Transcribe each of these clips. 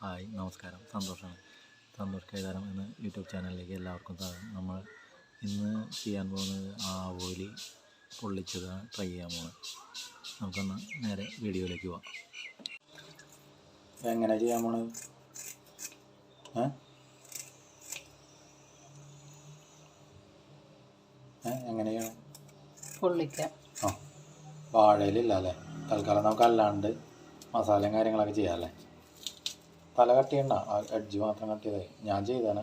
Hi നമസ്കാരം. സന്തോഷമാണ് സന്തോഷ് കൈതാരം എന്ന യൂട്യൂബ് ചാനലിലേക്ക് എല്ലാവർക്കും സ്വാഗതം. നമ്മൾ ഇന്ന് ചെയ്യാൻ പോകുന്നത് ആവോലി പൊള്ളിച്ചതാണ് ട്രൈ ചെയ്യാൻ പോകുന്നത് നമുക്കൊന്ന് നേരെ വീഡിയോയിലേക്ക് പോവാം. എങ്ങനെ ചെയ്യാൻ പോണത് എങ്ങനെയാണ് പൊള്ളിക്കാം. ആ വാഴയിലില്ല അല്ലേ? തൽക്കാലം നമുക്ക് അല്ലാണ്ട് മസാലയും കാര്യങ്ങളൊക്കെ ചെയ്യാം അല്ലേ? തല കട്ടിയണ്ട അഡ്ജ് മാത്രം കട്ടിയതായി. ഞാൻ ചെയ്താണ്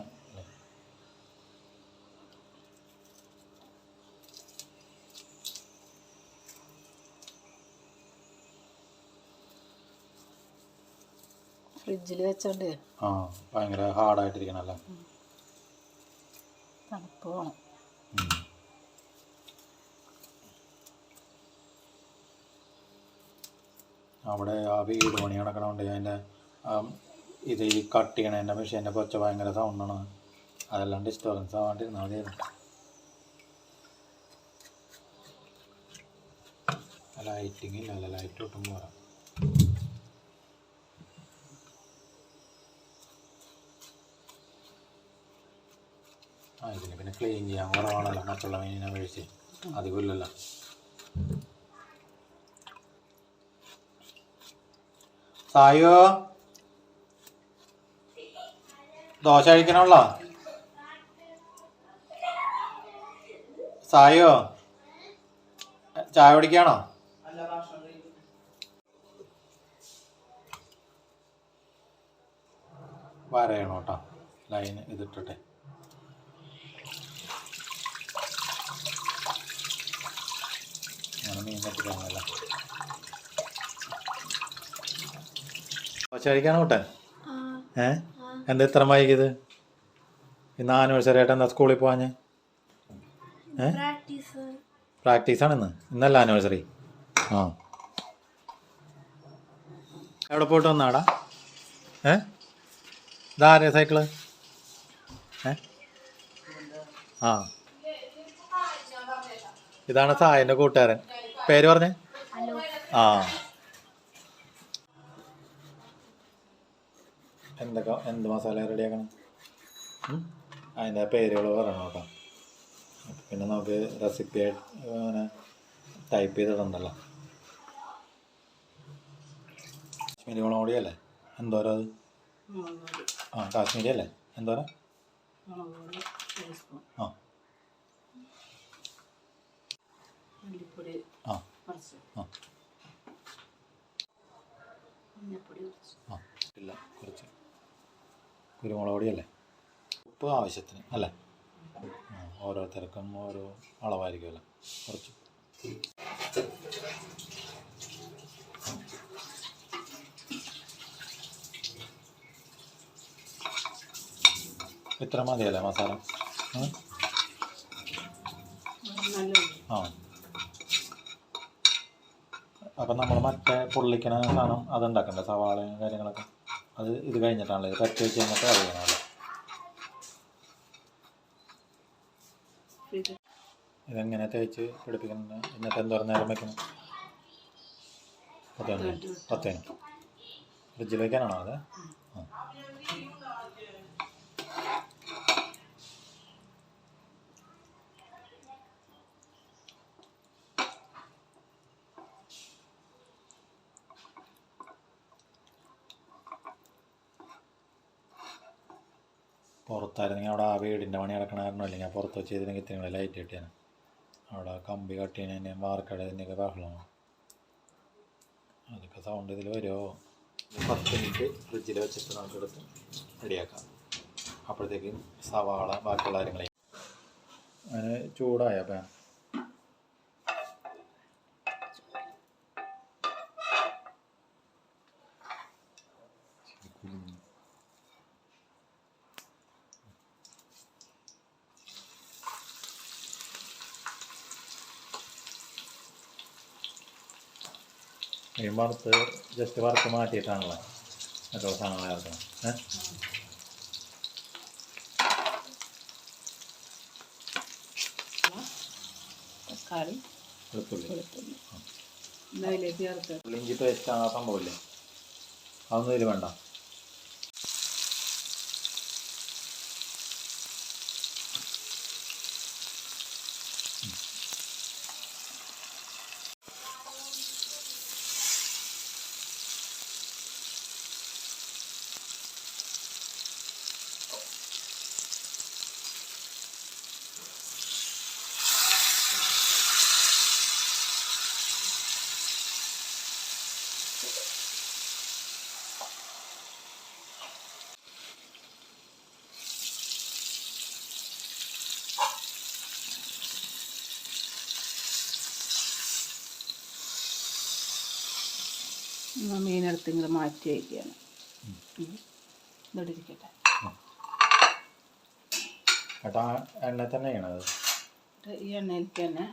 ഫ്രിഡ്ജിൽ വെച്ചോണ്ട് ആ ഭയങ്കര ഹാർഡായിട്ടിരിക്കണല്ലേ തണുപ്പ് വേണം. അവിടെ ആ വീട് പണി നടക്കണോണ്ട് അതിന്റെ ഇത് ഈ കട്ട് പക്ഷേ മെഷീന്റെ കൊച്ച ഭയങ്കര സൗണ്ടാണ് അതെല്ലാം ഡിസ്റ്റർബൻസ് ആവാണ്ടിരുന്നാൽ മതിയായിരുന്നു ലൈറ്റിംഗ് ഇല്ല അല്ല ലൈറ്റ് ഒട്ടും പോരാ. ആ ഇതിന് പിന്നെ ക്ലീൻ ചെയ്യാൻ കുറവാണല്ലോ മറ്റുള്ള മീനിനെ മേടിച്ച് അധികം ഇല്ലല്ലോ സായോ? ദോശ കഴിക്കണുള്ള? സായോ? ചായ കുടിക്കാണോ? വരയണോ കേട്ടോ ഇതിട്ടിട്ടെ. അങ്ങനെ മീൻ വെച്ചിട്ടാണല്ലോ ദോശ കഴിക്കാനോ കൂട്ടെ ഏ? എന്താ ഇത്ര വൈകിയത്? ഇന്ന് ആനിവേഴ്സറി ആയിട്ട് എന്താ സ്കൂളിൽ പോവാഞ്ഞ് ഏ? പ്രാക്ടീസ്. ആണ് ഇന്ന് ഇന്നല്ല ആനിവേഴ്സറി? ആ. എവിടെ പോയിട്ട് വന്നാടാ? ഏ? ഇതാരെ സൈക്കിൾ? ഏ? ആ. ഇതാണ് സായന്റെ കൂട്ടുകാരൻ. പേര് പറഞ്ഞേ? ആ. എന്തൊക്കെ എന്ത് മസാല റെഡിയാക്കണം അതിന്റെ പേരുകൾ പറയണം കേട്ടോ. പിന്നെ നമുക്ക് റെസിപ്പി അങ്ങനെ ടൈപ്പ് ചെയ്തിട്ടുണ്ടല്ലോ. കാശ്മീരി മുളക് പൊടിയല്ലേ എന്തോരം അത്? ആ കാശ്മീരി അല്ലേ? എന്തോരം? ആ. ആ. ആ. ഇല്ല കുറച്ച്. കുരുമുളക് പൊടിയല്ലേ ഉപ്പ് ആവശ്യത്തിന് അല്ലേ? ഓരോരുത്തർക്കും ഓരോ അളവായിരിക്കുമല്ലോ. കുറച്ച് ഇത്ര മതിയല്ലേ മസാല? ആ. അപ്പം നമ്മൾ മറ്റേ പൊള്ളിക്കണ സാധനം അതുണ്ടാക്കണ്ടേ? സവാളയും കാര്യങ്ങളൊക്കെ? അത് ഇത് കഴിഞ്ഞിട്ടാണല്ലോ ഇത് പറ്റി വെച്ച് കഴിഞ്ഞിട്ട് അറിയണമല്ലോ. ഇതെങ്ങനെ തേച്ച് പിടിപ്പിക്കണം എന്നിട്ട് എന്തോരം നേരം മിനിറ്റ് പത്ത് മിനിറ്റ്. ഫ്രിഡ്ജിൽ വെക്കാനാണോ അത്? പുറത്തായിരുന്നെങ്കിൽ അവിടെ ആ വീടിന്റെ പണി നടക്കണ കാരണം അല്ലെങ്കിൽ പുറത്ത് വെച്ച് ഇതിനെങ്കിൽ ഇത്രയും ലൈറ്റ് കിട്ടിയാണ് അവിടെ കമ്പി കട്ടിയതിനെ വാർക്കടതിന്റെയൊക്കെ ബഹളമാണ്. അതൊക്കെ സൗണ്ട് ഇതിൽ വരുമോ പത്ത് മിനിറ്റ് ഫ്രിഡ്ജിൽ വെച്ചിട്ട് നമുക്ക് എടുത്ത് റെഡിയാക്കാം. അപ്പോഴത്തേക്കും സവാള ബാക്കിയുള്ള കാര്യങ്ങളെ. അങ്ങനെ ചൂടായ പാൻ മീൻ വറുത്ത് ജസ്റ്റ് വറുത്ത് മാറ്റിയിട്ടാണല്ലോ മറ്റുള്ള സാധനങ്ങൾ ചേർക്കണം ഏഹ് തക്കാളി വെളുത്തുള്ളി. ഇഞ്ചി പേസ്റ്റ് ആ സംഭവമില്ലേ അതൊന്നും ഇതിൽ വേണ്ട. മീനെടുത്ത് ഇങ്ങനെ മാറ്റി വയ്ക്കുകയാണ് ഇരിക്കട്ടെ. എണ്ണ തന്നെ ഈ എണ്ണയിൽ തന്നെ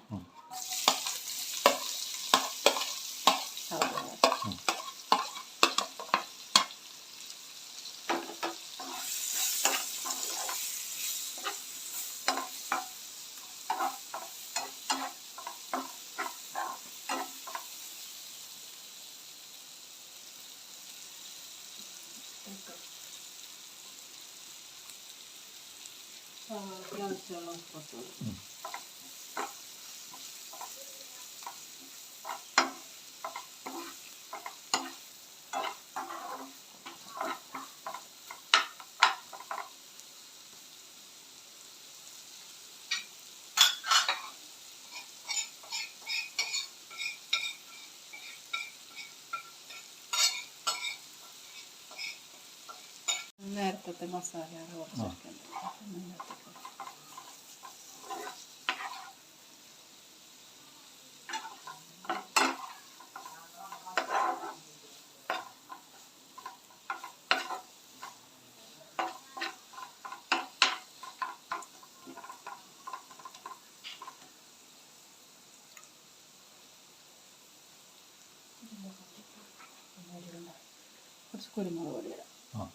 സവാളയ്ക്ക് ആവശ്യമുള്ള ഉപ്പൊക്കെ ഇടും. നേരത്തെ മസാല കുറച്ച് വെക്കണ്ട. അപ്പം ഇതിനകത്തേക്ക് കുറച്ച് കുരുമുളക് പൊടി ഇടാം ആ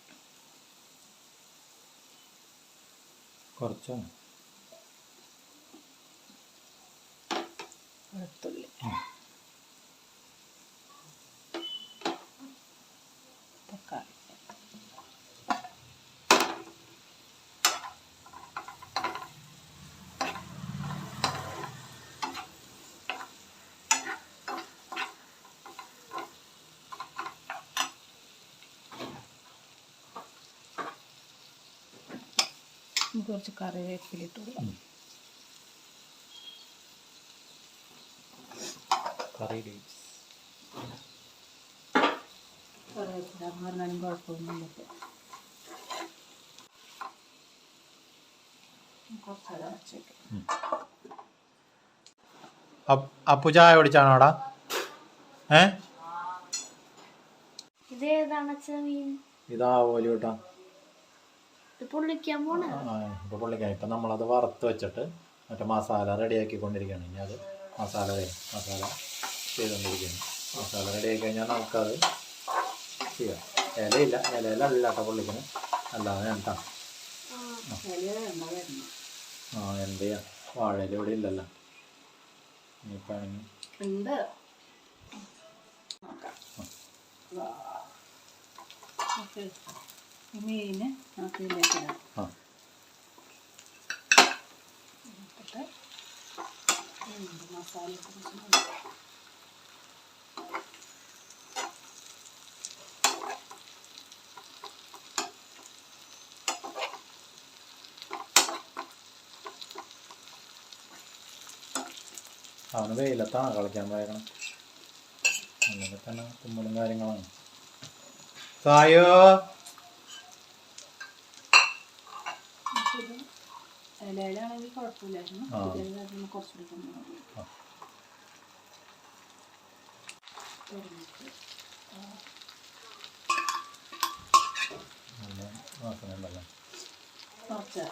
കുറച്ചാണ്. വെളുത്തുള്ളി ഉം. തക്കാളി ഇനി കുറച്ച് കറിവേപ്പിലിട്ട് കൊടുക്കാം. കറി ലീവ്സ് കറിവേപ്പില പറഞ്ഞാലും കുഴപ്പമൊന്നുമില്ല അപ്പു ചായ കുടിച്ചാണോടാ? ഏ? ഇതേതാണ് ഇതാ ഓലി കേട്ടോ ഇത് പൊള്ളിക്കാൻ പോണ. ഇപ്പോൾ പുള്ളിക്കാൻ. ഇപ്പം നമ്മളത് വറുത്ത് വെച്ചിട്ട് മറ്റേ മസാല റെഡിയാക്കി കൊണ്ടിരിക്കുകയാണ് ഇനി അത് മസാല മസാല ചെയ്തുകൊണ്ടിരിക്കുകയാണ് മസാല റെഡിയാക്കി കഴിഞ്ഞാൽ നമുക്കത് ചെയ്യാം. ഇലയില്ല. ഇലയിലല്ല കേട്ടോ പുള്ളിക്കന് അല്ലാതെ എന്താ ആ എന്ത് ചെയ്യാം? വാഴയില ഇവിടെ ഇല്ലല്ലോ ഇനിയിപ്പോൾ ആണെങ്കിൽ നമുക്ക് ഇതിലേക്ക് ഇടാം. ഇട്ടിട്ട് മസാല. അവന് വെയിലത്താണ് കളിക്കാൻ പോയേക്കണം അങ്ങനെ തന്നെ തുമ്മലും കാര്യങ്ങളാണ് കായോ നമുക്കിത് ഇലയിലാണെങ്കിൽ കുഴപ്പമില്ലായിരുന്നു. ഇതിൽ കുറച്ചുകൂടി ഉണ്ടല്ലോ. കുറച്ച്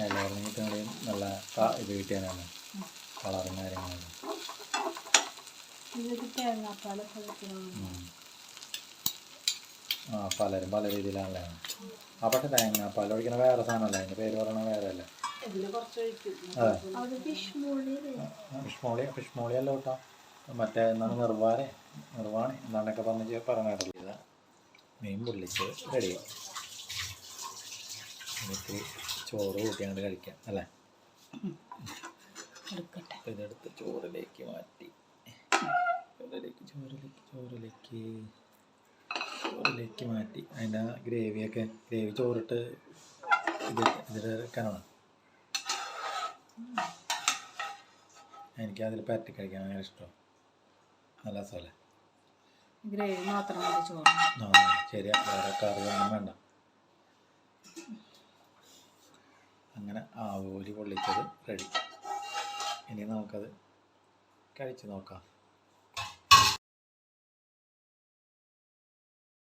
ഇലയിറങ്ങിയിട്ട് കൂടിയും നല്ല ക- ഇത് കിട്ടിയാനാണ് കളറും കാര്യങ്ങളും. ആ പലരും പല രീതിയിലാണല്ലേ? ആ പക്ഷെ തേങ്ങാപ്പാൽ ഒഴിക്കണ വേറെ സാധനമല്ല? അതിന്റെ പേര് പറയണ വേറെ അല്ലേ? അതെ ഫിഷ് മോളി ഫിഷ്മോളി ഫിഷ്മോളി അല്ല കേട്ടോ. മറ്റേ എന്താണ് നിർവാനെ നിർവാണി എന്താണൊക്കെ പറഞ്ഞ് പറഞ്ഞിട്ടില്ല മീൻ പൊള്ളിച്ച് റെഡിയാവും എനിക്ക് ചോറ് കൂട്ടി അങ്ങോട്ട് കഴിക്കാം അല്ലേ? ഇതെടുത്ത് ചോറിലേക്ക് മാറ്റി. ചോറിലേക്ക് ചോറിലേക്ക് ചോറിലേക്ക് ചോറിലേക്ക് മാറ്റി. അതിന്റെ ഗ്രേവിയൊക്കെ ഗ്രേവി ചോറിട്ട് ഇത് ഇതിൽ എനിക്ക് എനിക്കതിൽ പരട്ടി കഴിക്കാൻ ഭയങ്കര ഇഷ്ടം നല്ല രസമല്ലേ? ഗ്രേവി മാത്രം മതി ചോറ് ആ ശരിയാ. വേറെ കറി ഒന്നും വേണ്ട. അങ്ങനെ ആവോലി പൊള്ളിച്ചത് റെഡി ഇനി നമുക്കത് കഴിച്ച് നോക്കാം.